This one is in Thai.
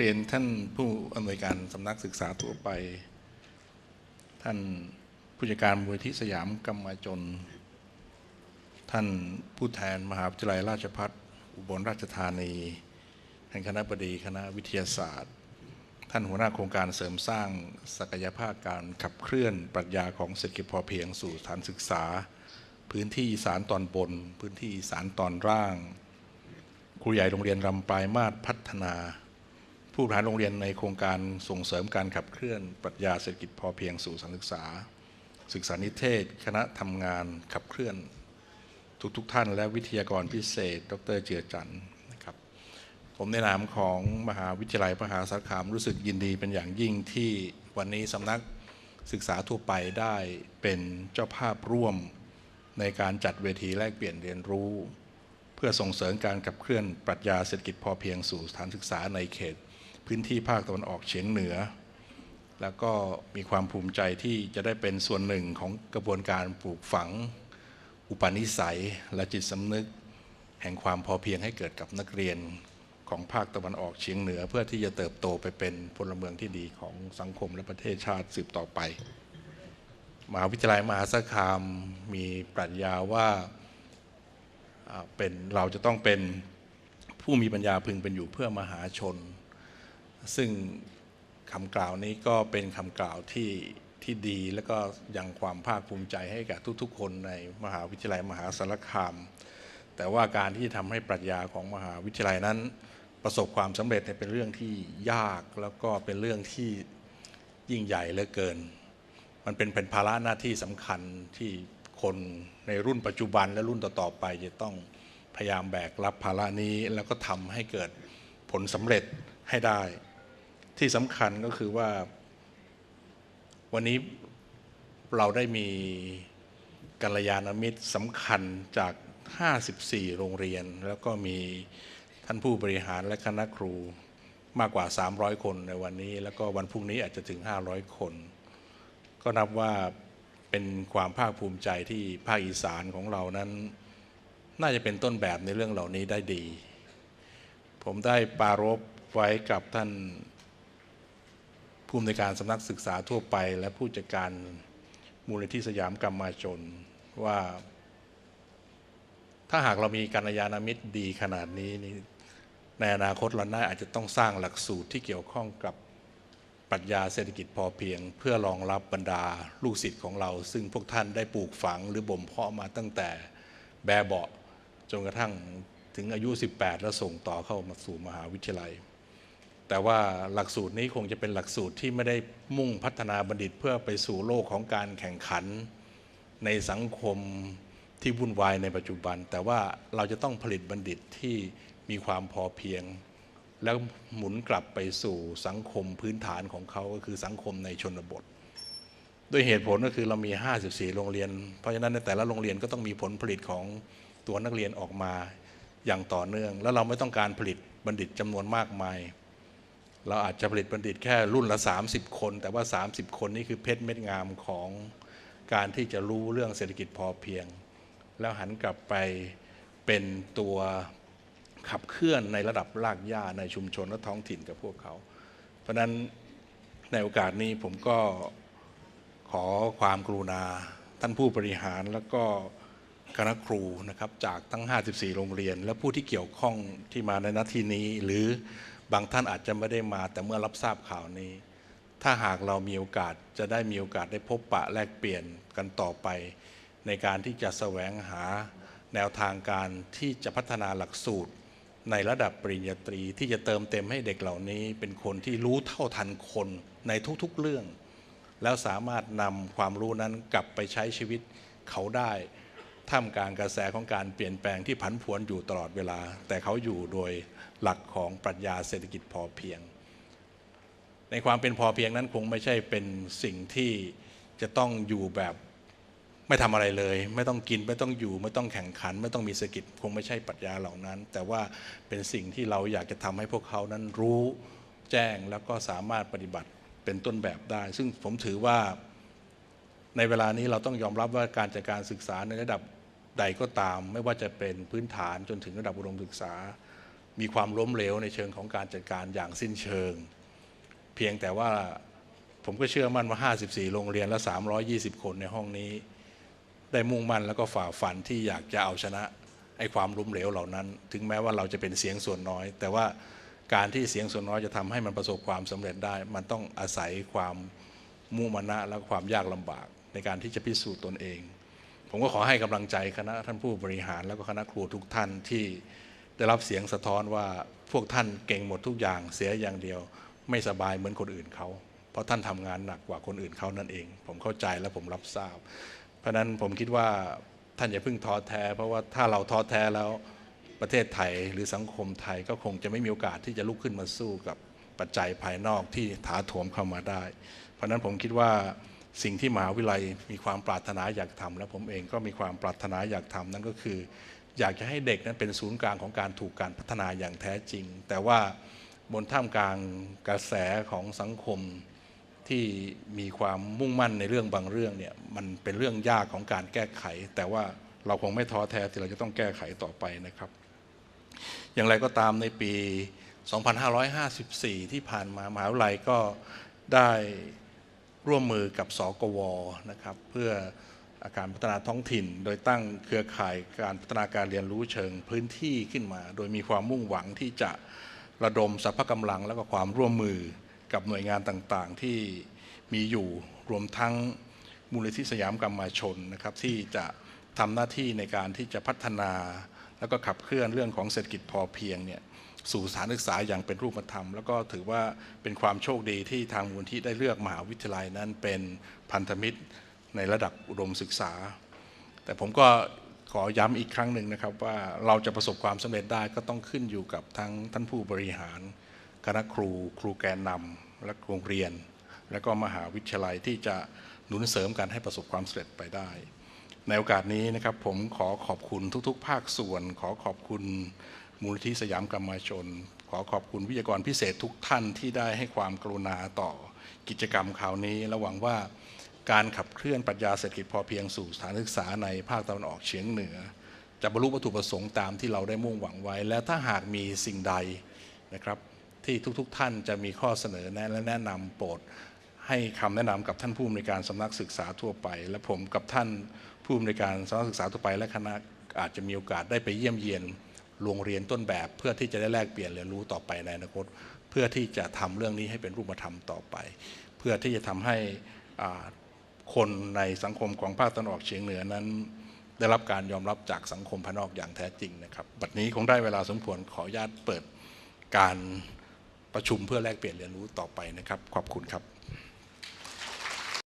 เรียนท่านผู้อำนวยการสำนักศึกษาทั่วไป ท่านผู้จัดการมูลที่สยามกรรมจน ท่านผู้แทนมหาวิทยาลัยราชภัฏอุบลราชธานีท่านคณะบดีคณะวิทยาศาสตร์ ท่านหัวหน้าโครงการเสริมสร้างศักยภาพการขับเคลื่อนปรัชญาของเศรษฐกิจพอเพียงสู่สถานศึกษา พื้นที่สานตอนบน พื้นที่สานตอนล่าง ครูใหญ่โรงเรียนรำปลายมาศพัฒนา ผู้บริหารโรงเรียนในโครงการส่งเสริมการขับเคลื่อนปรัชญาเศรษฐกิจพอเพียงสู่สถานศึกษา ศึกษานิเทศ คณะทำงานขับเคลื่อนทุกทุกๆท่าน และวิทยากรพิเศษ ดรเจือจันทร์นะครับ ผมในนามของมหาวิทยาลัยมหาสารคามรู้สึกยินดีเป็นอย่างยิ่งที่วันนี้สำนักศึกษาทั่วไปได้เป็นเจ้าภาพร่วมในการจัดเวทีแลกเปลี่ยนเรียนรู้ เพื่อส่งเสริมการขับเคลื่อนปรัชญาเศรษฐกิจพอเพียงสู่สถานศึกษาในเขต พื้นที่ภาคตะวันออกเฉียงเหนือ แล้วก็มีความภูมิใจที่จะได้เป็นส่วนหนึ่งของกระบวนการปลูกฝัง อุปนิสัยและจิตสำนึก แห่งความพอเพียงให้เกิดกับนักเรียนของภาคตะวันออกเฉียงเหนือ เพื่อที่จะเติบโตไปเป็นพลเมืองที่ดีของสังคมและประเทศชาติสืบต่อไปมหาวิทยาลัยมหาสารคามมีปรัชญาว่าอ่าเป็นเราจะต้องเป็นผู้มีปัญญาพึงเป็นอยู่เพื่อมหาชน ซึ่งคำกล่าวนี้ก็เป็นคำกล่าวที่ที่ดีและก็ยังความภาคภูมิใจให้กับทุกๆ คนในมหาวิทยาลัยมหาสารคาม แต่ว่าการที่ทำให้ปรัชญาของมหาวิทยาลัยนั้น ประสบความสำเร็จเป็นเรื่องที่ยากแล้วก็เป็นเรื่องที่ยิ่งใหญ่เหลือเกิน มันเป็นเป็นภาระหน้าที่สำคัญที่คนในรุ่นปัจจุบันและรุ่นต่อๆไป จะต้องพยายามแบกรับภาระนี้แล้วก็ทำให้เกิดผลสำเร็จให้ได้ ที่สำคัญก็คือว่า วันนี้เราได้มีกัลยาณมิตรสำคัญจาก 54 โรงเรียน แล้วก็มีท่านผู้บริหารและคณะครูมากกว่า 300 คนในวันนี้ แล้วก็วันพรุ่งนี้อาจจะถึง 500 คน ก็นับว่าเป็นความภาคภูมิใจที่ภาคอีสานของเรานั้น น่าจะเป็นต้นแบบในเรื่องเหล่านี้ได้ดี ผมได้ปรารภไว้กับท่าน ผู้อำนวยการสำนักศึกษาทั่วไป และผู้จัดการมูลนิธิสยามกรรมาจนว่า ถ้าหากเรามีกัลยาณมิตรดีขนาดนี้นี่ในอนาคตเราน่าอาจจะต้องสร้างหลักสูตรที่เกี่ยวข้องกับปรัชญาเศรษฐกิจพอเพียง เพื่อรองรับบรรดาลูกศิษย์ของเรา ซึ่งพวกท่านได้ปลูกฝังหรือบ่มเพาะมาตั้งแต่แบบเบาะจนกระทั่งถึงอายุ 18 แล้วส่งต่อเข้ามาสู่มหาวิทยาลัย แต่ว่าหลักสูตรนี้คงจะเป็นหลักสูตรที่ไม่ได้มุ่งพัฒนาบัณฑิตเพื่อไปสู่โลกของการแข่งขันในสังคมที่วุ่นวายในปัจจุบัน แต่ว่าเราจะต้องผลิตบัณฑิตที่มีความพอเพียง แล้วหมุนกลับไปสู่สังคมพื้นฐานของเขาก็คือสังคมในชนบท ด้วยเหตุผลก็คือเรามี 54 โรงเรียน เพราะฉะนั้นในแต่ละโรงเรียนก็ต้องมีผลผลิตของตัวนักเรียนออกมาอย่างต่อเนื่อง แล้วเราไม่ต้องการผลิตบัณฑิตจำนวนมากมาย เราอาจจะผลิตบัณฑิตแค่รุ่นละ 30 คน แต่ว่า 30 คนนี่คือเพชรเม็ดงามของการที่จะรู้เรื่องเศรษฐกิจพอเพียง แล้วหันกลับไปเป็นตัวขับเคลื่อนในระดับรากหญ้าในชุมชนและท้องถิ่นกับพวกเขา เพราะนั้นในโอกาสนี้ผมก็ขอความกรุณาท่านผู้บริหารแล้วก็คณะครูนะครับจากทั้ง 54 โรงเรียน และผู้ที่เกี่ยวข้องที่มาในนาทีนี้หรือ บางท่านอาจจะไม่ได้มา แต่เมื่อรับทราบข่าวนี้ ถ้าหากเรามีโอกาสจะได้มีโอกาสได้พบปะแลกเปลี่ยนกันต่อไป ในการที่จะแสวงหาแนวทางการที่จะพัฒนาหลักสูตร ในระดับปริญญาตรี ที่จะเติมเต็มให้เด็กเหล่านี้ เป็นคนที่รู้เท่าทันคนในทุกๆเรื่อง แล้วสามารถนำความรู้นั้นกลับไปใช้ชีวิตเขาได้ ท่ามกลางกระแสของการเปลี่ยนแปลงที่ผันผวนอยู่ตลอดเวลา แต่เขาอยู่โดยหลักของปรัชญาเศรษฐกิจพอเพียง ในความเป็นพอเพียงนั้นคงไม่ใช่เป็นสิ่งที่จะต้องอยู่แบบไม่ทำอะไรเลย ไม่ต้องกินไม่ต้องอยู่ ไม่ต้องแข่งขัน ไม่ต้องมีเศรษฐกิจคงไม่ใช่ปรัชญาเหล่านั้น แต่ว่าเป็นสิ่งที่เราอยากจะทำให้พวกเขานั้นรู้แจ้งแล้วก็สามารถปฏิบัติเป็นต้นแบบได้ ซึ่งผมถือว่าในเวลานี้เราต้องยอมรับว่าการจัดการศึกษาในระดับ ใดก็ตาม ไม่ว่าจะเป็นพื้นฐานจนถึงระดับอุดมศึกษา มีความล้มเหลวในเชิงของการจัดการอย่างสิ้นเชิง เพียงแต่ว่าผมก็เชื่อมั่นว่า 54 โรงเรียนและ 320 คนในห้องนี้ ได้มุ่งมั่นแล้วก็ฝ่าฟันที่อยากจะเอาชนะไอ้ความล้มเหลวเหล่านั้น ถึงแม้ว่าเราจะเป็นเสียงส่วนน้อย แต่ว่าการที่เสียงส่วนน้อยจะทำให้มันประสบความสำเร็จได้ มันต้องอาศัยความมุ่งมั่นและความยากลำบากในการที่จะพิสูจน์ตนเอง ผมก็ขอให้กำลังใจคณะท่านผู้บริหารแล้วก็คณะครูทุกท่านที่ได้รับเสียงสะท้อนว่าพวกท่านเก่งหมดทุกอย่างเสียอย่างเดียว ไม่สบายเหมือนคนอื่นเขาเพราะท่านทำงานหนักกว่าคนอื่นเขานั่นเอง ผมเข้าใจและผมรับทราบ เพราะนั้นผมคิดว่าท่านอย่าเพิ่งท้อแท้ เพราะว่าถ้าเราท้อแท้แล้วประเทศไทยหรือสังคมไทยก็คงจะไม่มีโอกาสที่จะลุกขึ้นมาสู้กับปัจจัยภายนอกที่ถาโถมเข้ามาได้ เพราะนั้นผมคิดว่า สิ่งที่มหาวิทยาลัยมีความปรารถนาอยากทำและผมเองก็มีความปรารถนาอยากทำนั่นก็คือ อยากจะให้เด็กนั้นเป็นศูนย์กลางของการถูกการพัฒนาอย่างแท้จริง แต่ว่าบนท่ามกลางกระแสของสังคมที่มีความมุ่งมั่นในเรื่องบางเรื่องเนี่ยมันเป็นเรื่องยากของการแก้ไข แต่ว่าเราคงไม่ท้อแท้ที่เราจะต้องแก้ไขต่อไปนะครับ อย่างไรก็ตามในปี 2554 ที่ผ่านมามหาวิทยาลัยก็ได้ ร่วมมือกับสกวนะครับเพื่ออาการพัฒนาท้องถิ่น โดยตั้งเครือข่ายการพัฒนาการเรียนรู้เชิงพื้นที่ขึ้นมา โดยมีความมุ่งหวังที่จะระดมสรรพกำลังและก็ความร่วมมือกับหน่วยงานต่างๆ ที่มีอยู่รวมทั้งมูลนิธิสยามกรรมาชนนะครับที่จะทำหน้าที่ในการที่จะพัฒนา แล้วก็ขับเคลื่อนเรื่องของเศรษฐกิจพอเพียงเนี่ย สู่สถานศึกษาอย่างเป็นรูปธรรม แล้วก็ถือว่าเป็นความโชคดีที่ทางมูลที่ได้เลือกมหาวิทยาลัยนั้นเป็นพันธมิตรในระดับอุดมศึกษา แต่ผมก็ขอย้ำอีกครั้งหนึ่งนะครับว่าเราจะประสบความสำเร็จได้ก็ต้องขึ้นอยู่กับทั้งท่านผู้บริหาร คณะครู ครูแกนนำและโรงเรียน และก็มหาวิทยาลัยที่จะหนุนเสริมกันให้ประสบความสำเร็จไปได้ ในโอกาสนี้นะครับผมขอขอบคุณทุกๆ ภาคส่วน ขอขอบคุณ มูลนิธิสยามกรรมาชน ขอขอบคุณวิทยากรพิเศษทุกท่านที่ได้ให้ความกรุณาต่อกิจกรรมคราวนี้และหวังว่าการขับเคลื่อนปรัชญาเศรษฐกิจพอเพียงสู่สถานศึกษาในภาคตะวันออกเฉียงเหนือ จะบรรลุวัตถุประสงค์ตามที่เราได้มุ่งหวังไว้ และถ้าหากมีสิ่งใดนะครับที่ทุกๆทท่านจะมีข้อเสนอแนะและแนะนำโปรด ให้คำแนะนำกับท่านผู้อำนวยการสำนักศึกษาทั่วไป และผมกับท่านผู้อำนวยการสำนักศึกษาทั่วไป และคณะอาจจะมีโอกาสได้ไปเยี่ยมเยียน โรงเรียนต้นแบบ เพื่อที่จะได้แลกเปลี่ยนเรียนรู้ต่อไปในอนาคต เพื่อที่จะทำเรื่องนี้ให้เป็นรูปธรรมต่อไป เพื่อที่จะทำให้คนในสังคมของภาคตะวันออกเฉียงเหนือนั้น ได้รับการยอมรับจากสังคมภายนอกอย่างแท้จริงนะครับบัดนี้คงได้เวลาสมควรขออนุญาตเปิดการประชุมเพื่อแลกเปลี่ยนเรียนรู้ต่อไปนะครับ ขอบคุณครับ